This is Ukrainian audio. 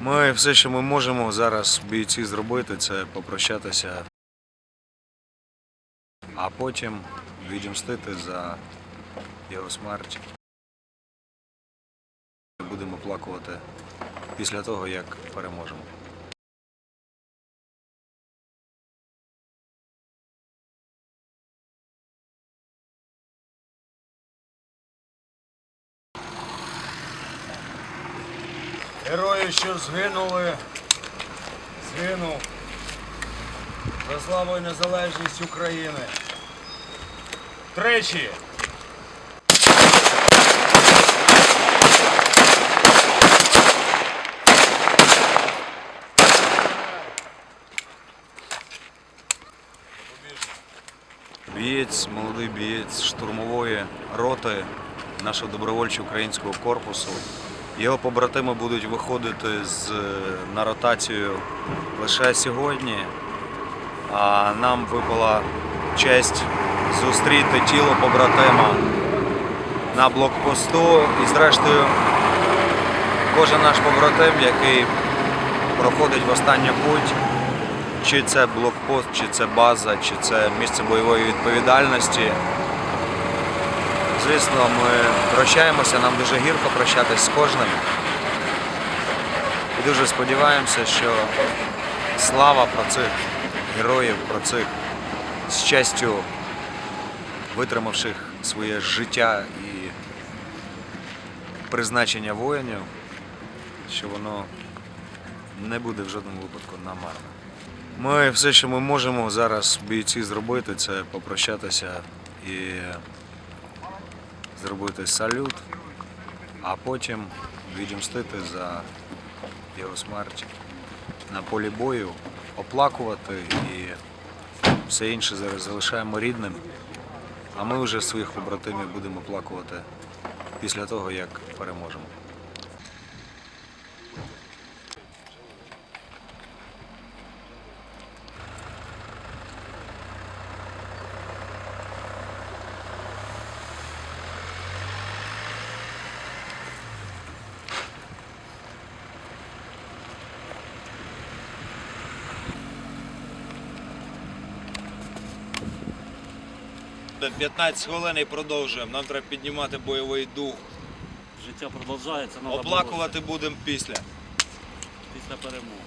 Ми все, що ми можемо зараз бійці зробити, це попрощатися, а потім відімстити за його смерть. Будемо плакувати після того, як переможемо. Герої, що згинули, згинув за славу і незалежність України. Тричі. Бієць, молодий бієць штурмової роти нашого добровольчого українського корпусу. Його побратими будуть виходити з, на ротацію лише сьогодні. А нам випала честь зустріти тіло побратима на блокпосту. І зрештою, кожен наш побратим, який проходить в останню путь, чи це блокпост, чи це база, чи це місце бойової відповідальності. Звісно, ми прощаємося, нам дуже гірко прощатись з кожним. І дуже сподіваємося, що слава про цих героїв, про цих з честю витримавших своє життя і призначення воїнів, що воно не буде в жодному випадку намарне. Ми все, що ми можемо зараз бійці зробити, це попрощатися і зробити салют, а потім відімстити за його смерть на полі бою, оплакувати і все інше зараз залишаємо рідним. А ми вже своїх побратимів будемо оплакувати після того, як переможемо. 15 хвилин і продовжуємо. Нам треба піднімати бойовий дух. Життя продовжується, треба Оплакувати будемо після. після перемоги.